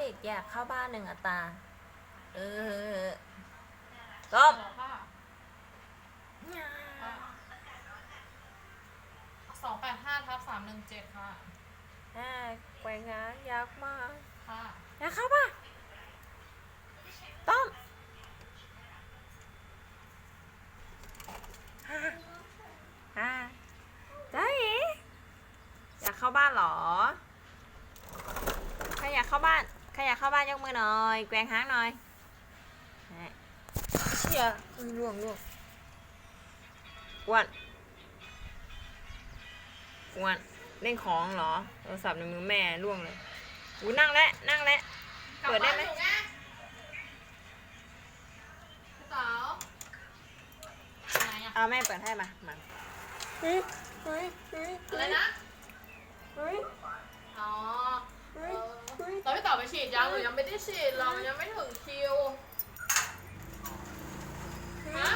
เด็กอยากเข้าบ้านหนึ่งอัตราเออต้มค่ะสองแปดห้าทับสามหนึ่งเจ็ดค่ะอ่าแกว่งงานอยากมาค่ะอยากเข้าบ้านต้มฮ่าฮ่าได้อีอยากเข้าบ้านเหรอ ใครอยากเข้าบ้านใค รอยากเข้าบ้านยกมือหน่อย แกว่งหางหน่อยนี่เชี่ยอุ๊ยล่วงล่วงอ้วนอ้วนเล่นของเหรอโทรศัพท์ในมือแม่ล่วงเลยอูนั่งแล้วนั่งแล้วเปิดได้ไหมพี่สาวไหนอะเอาแม่เปิดให้มามาเฮ้ยเฮ้ยเฮ้ย อะไรนะ เฮ้ย อ๋อ เฮ้ยเฮ้ย เราพี่ต่อไปฉีด ยังหรือยังไม่ได้ฉีดเรายังไม่ถึงคิวฮะ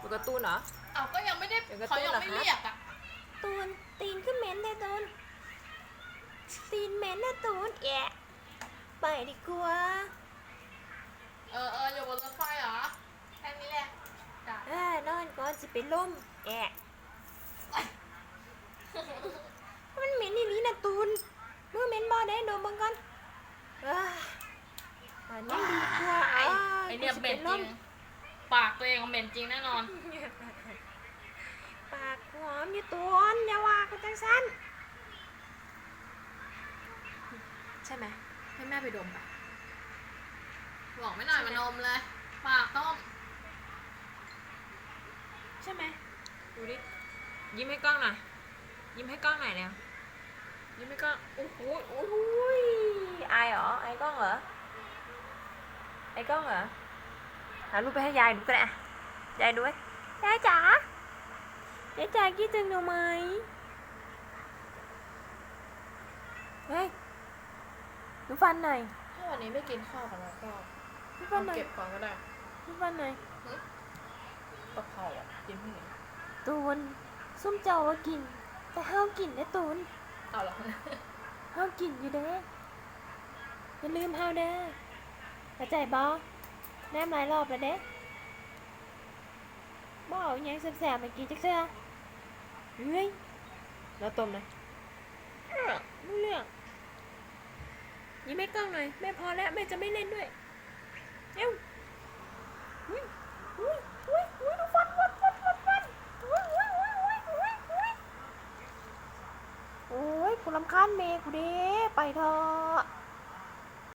ดูการ์ตูนเหรออ้าวก็ยังไม่ได้เดี๋ยวกระตุ้เขานยังเหรอไม่คะเรียกอะตูนตีนขึ้นเหม็นเลยตูนตีนเหม็นนะตูนแอะไปดีกว่าเออเอออยู่บนรถไฟเหรอแค่นี้แหละจ้ะเอ้านอนก่อนสิเป็นลมแอะมันเหม็นอีหลีนะตูนมือเหม็นบ่ได้ดมเบังก่อน เอ้ยอันนี้ดีกว่าไอ้ไอเนี่ยกูสิเหม็นป็จริลงมปากตัวเองเหม็นจริงแน่นอน ปากหอมอยู่ตูนอย่าว่ากูจังสันใช่ไหมให้แม่ไปดมไปบอกไม่หน่อยมานมเลย ปากต้มใช่ไหมดูดิยิ้มให้กล้องหน่อยยิ้มให้กล้องหน่อยแล้วยิ้มให้กล้องโอ้โหโอ้โห ยอายเหรออายกล้องเหรออายกล้องเหรอหารูปไปให้ยายดูก็ได้อะยายดูไหมยายจ๋ายายจ๋าคิดถึงหนูไหมเฮ้ยดูฟันหน่อยถ้าวันนี้ไม่กินข้าวกันแล้วก็ดูฟันหน่อยเก็บก่อนก็ได้ดูฟันหน่อยกะเพราอะกินที่ไหนตูนส้มเจ้าว่ากิน แต่ห้ามกินนะตูนเอาเหรอห้ามกินอยู่เด้ อย่าลืมห้าเด้อเข้าใจบ่แนมหลายรอบแล้วเด้บ่เอาอหยังแสบๆมากินจักเทื่อเฮ้ยแล้วต้มเลยเออไม่เรื่องยิ้มให้กล้องหน่อยแม่พอแล้วแม่จะไม่เล่นด้วยเอ้วอุ้ยอุ้ยอุ้ยอุ้ยดูฟันฟันฟันฟันฟันอุ้ยอุ้ยอุ้ยอุ้ยอุ้ยอุ้ยโอ้ยกูรำคาญเมย์กูเด้ไปเถอะ